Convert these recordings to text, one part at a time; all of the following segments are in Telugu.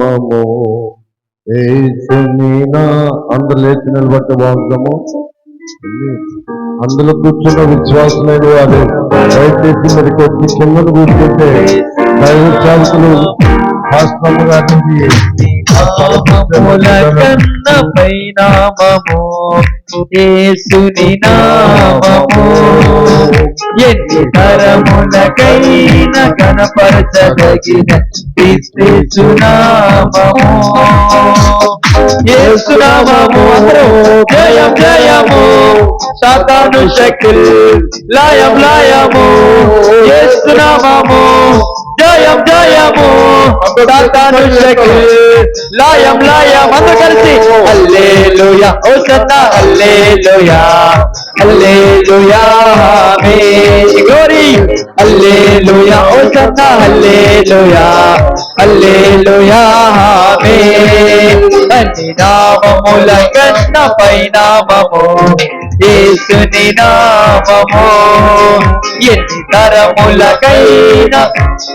నామము. అందరు లేచి నిలబడ్డ వాగ్దము అందులో కూర్చున్న విశ్వాసమైన వారు దయచేసి మరి కొద్ది కింద కూర్చుంటే దైవ శాంతులు శాస్త్రము గారికి నామముల కన్న పైనామము యేసుని నామము. ఎన్ని తరములకైన కనపరచదగిన క్రీస్తు నామము. యేసు జయం జయము. సాతాను శక్తులు లయం లయము. యేసు నామము. జయం జయము. సాతాను శక్తులు లయం లయం అందరూ కలిసి హల్లెలూయా ఓ సత్తా హల్లెలూయా హల్లెలూయా ఆమేన్ గ్లోరీ హల్లెలూయా ఓ సత్తా హల్లెలూయా హల్లెలూయా ఆమేన్ అన్ని నామముల కన్న పైనామము యేసుని నామము ఎన్ని తరములకైనా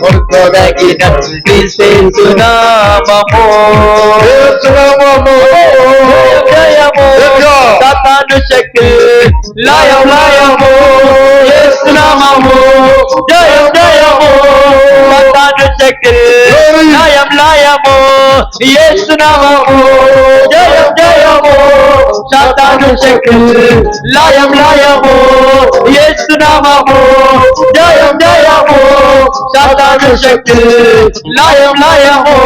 ఒక్కదగిన క్రీస్తు నామము జయము సాతాను శక్తి లయం లయము నామము జయం జయము సాతాను శక్తి లయం లయము నామము జయం జయము సాతాను శక్తి లయం లయము నామము. జయం జయము. సాతాను శక్తి. లయం లయము.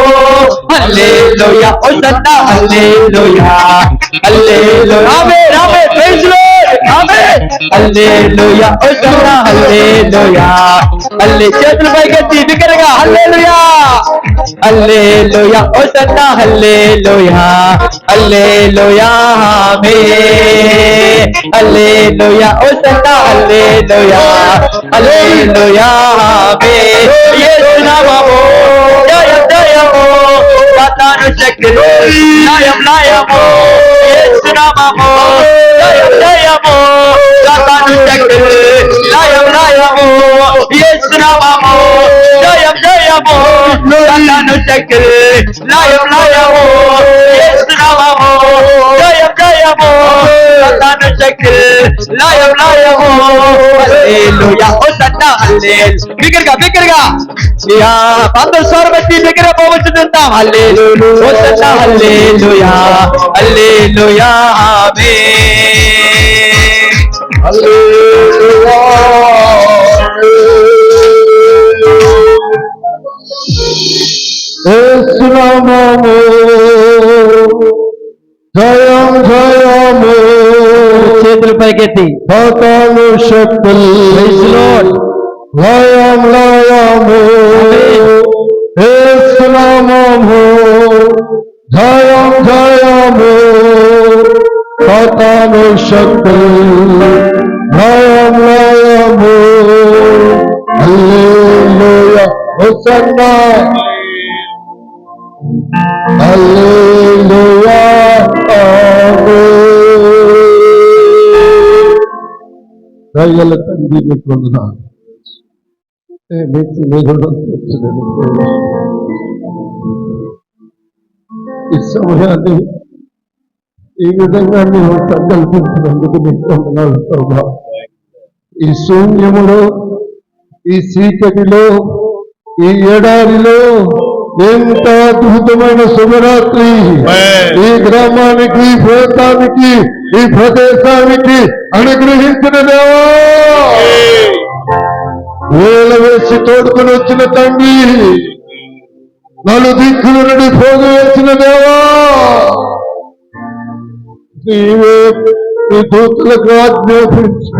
హల్లెలూయా. హోసన్నా హల్లెలూయా. హల్లెలూయా. ఆమేన్ ఆమేన్ ప్రైజ్ లార్డ్ ఆమేన్ హల్లెలూయా. హోసన్నా హల్లెలూయా. హల్లే చేతులు పైకెత్తి బిగ్గరగా హల్లెలూయా. హల్లెలూయా హోసన్నా హల్లెలూయా హల్లెలూయా ఆమేన్ హల్లెలూయా హోసన్నా హల్లెలూయా హల్లెలూయా ఆమేన్ యేసు నామము జయం జయము సాతాను శక్తులు లయం లయము యేసు నామము జయం జయము సాతాను శక్తులు లయం లయము యేసు నామము జయం జయము సాతాను శక్తులు లయం లయము యేసు నామము జయం జయము సాతాను శక్తులు లయం లయము హల్లెలూయా హోసన్నా హల్లెల్ బిగ్గరగా బిగ్గరగా యా అందరూ స్వరం ఎత్తి దగ్గర పోవచ్చుంటాం హల్లెలూయా హోసన్నా హల్లెలూయా హల్లెలూయా ఆమేన్ ఏసునామము జయం జయము చేతులు పైకెత్తి సాతాను శక్తులు Praise the Lord. లయం లయము ఏసునామము జయం జయము సాతాను శక్తులు లయం లయము హల్లెలూయా హోసన్నా హల్లెలూయా ఆమేన్ తండ్రి నీకు వందనాలు ఏ నీకు ఈ సమయాన్ని ఈ విధంగా నీవు సంకల్పించినందుకు నీకు వందనాలు ప్రభా. ఈ శూన్యములో ఈ చీకటిలో ఈ ఎడారిలో ఎంత అద్భుతమైన శుభరాత్రి ఈ గ్రామానికి ఈ ప్రాంతానికి ఈ ప్రదేశానికి అనుగ్రహించిన దేవా! వేల వేసి తోడుకుని వచ్చిన తండ్రి నలు దిక్కుల నుండి పోగు వేసిన దేవా! నీవే నీ దూతలకు ఆజ్ఞాపించి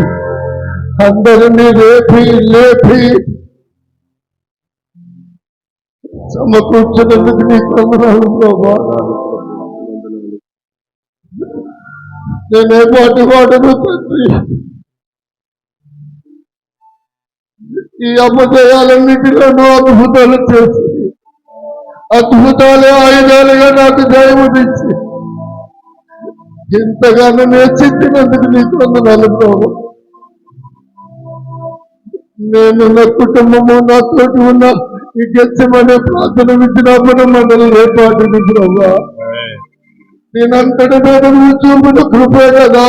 అందరినీ లేపి లేపి సమకూర్చినందుకు నీకు వందనాలు ప్రభా నేనే పాటి వాడను తండ్రి. ఈ అమ్మదయాలన్నిటిలోనూ అద్భుతాలు చేసి అద్భుతాలు ఆయుధాలుగా నాకు జయమునిచ్చి ఎంతగానో నేర్చించినందుకు నీకు వందనాలు ప్రభు. నేను నా కుటుంబము నాతోటి ఉన్న ఈ గెచ్చమనే ప్రార్థన విచ్చినప్పుడు మనల్ని రేపాటిని ప్రభా నేనంతటి మీద నువ్వు చూపిన కృపే కదా.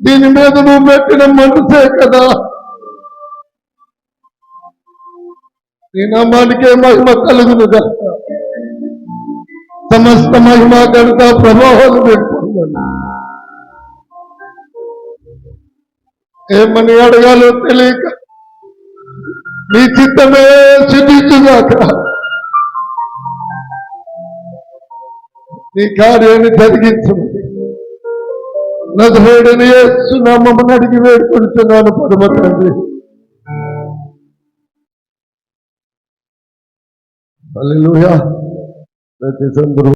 దీని మీద నువ్వు పెట్టిన మనసే కదా. నీ నామానికే మహిమ కలుగును కదా సమస్త మహిమ గణిత ప్రభావాలు పెట్టుకున్నాను. ఏమని అడగాలో తెలియక నీ చిత్తమే సిద్ధించుగాక నీ కార్యాన్ని జరిగించమని నదులేడని నామమ్మని అడిగి వేడుకుంటున్నాను పరమ తండ్రి. ప్రతి సందర్భం